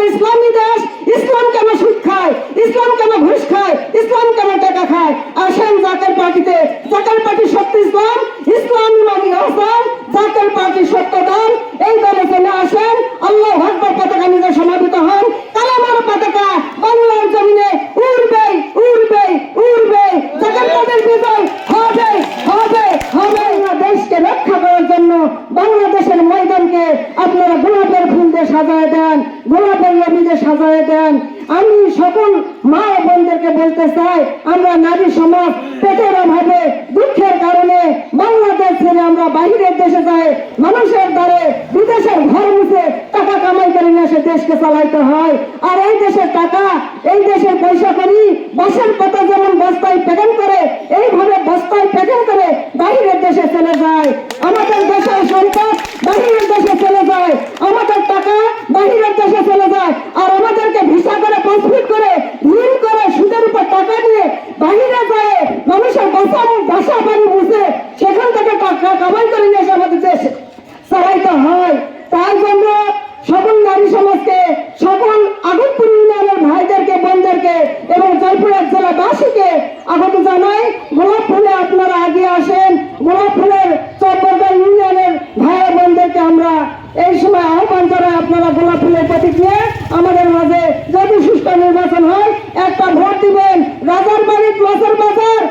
বলে ইসলামী দেশ, ইসলাম কেন সুদ খায়? ইসলাম কেন ঘুষ খায়? ইসলাম কেন টাকা খায়? আসেন জাকের পার্টিতে। জাকের পার্টি সত্য ইসলাম ইসলাম ইমানি হাসান জাকের পার্টি সত্য দল। এই দলে চলে আসেন, আল্লাহ আকবর পতাকা নিয়ে সমাবেত হন কালামার পতাকা বাংলার জমিনে উড়বে উড়বে উড়বে জাকের পার্টির বিজয় হবে হবে হবে। দেশকে রক্ষা করার জন্য বাংলাদেশের ময়দানকে আপনারা গোলাপের ফুল দিয়ে সাজায় দেন, গোলাপের রবি দিয়ে সাজায় দেন। আমি সকল মা বোনদেরকে বলতে চাই, আমরা নারী সমাজ পেটের অভাবে, দুঃখের কারণে বাংলাদেশ ছেড়ে আমরা বাহিরের দেশে যাই, মানুষের দ্বারে বিদেশের ঘর মুছে টাকা কামাই করে নিয়ে এসে দেশকে চালাইতে হয়। আর এই দেশের টাকা, এই দেশের পয়সা করি বাসের পাতা যেমন বস্তায় প্যাকেট করে, এইভাবে বস্তায় প্যাকেট করে বাহিরের দেশে চলে যায়। আমাদের দেশের টাকা বাহিরের বাহিরে যায়, মানুষের বাসা বাসা বাড়ি বুঝে সেখান থেকে টাকা কামাই করে নিয়ে এসে আমাদের দেশে। চালাইতে হয়। তার জন্য সকল নারী সমাজকে, সকল আগতপুর ইউনিয়নের ভাইদেরকে, বোনদেরকে এবং জয়পুরহাট জেলাবাসীকে আগত জানাই, গোলাপ ফুলে আপনারা আগে আসেন। গোলাপ ফুলের চরবরগাঁ ইউনিয়নের ভাই বোনদেরকে আমরা এই সময় আহ্বান জানাই, আপনারা গোলাপ ফুলের প্রতি দিয়ে আমাদের মাঝে যদি সুস্থ নির্বাচন হয় একটা ভোট দিবেন রাজার বাড়ি প্লাসের বাজার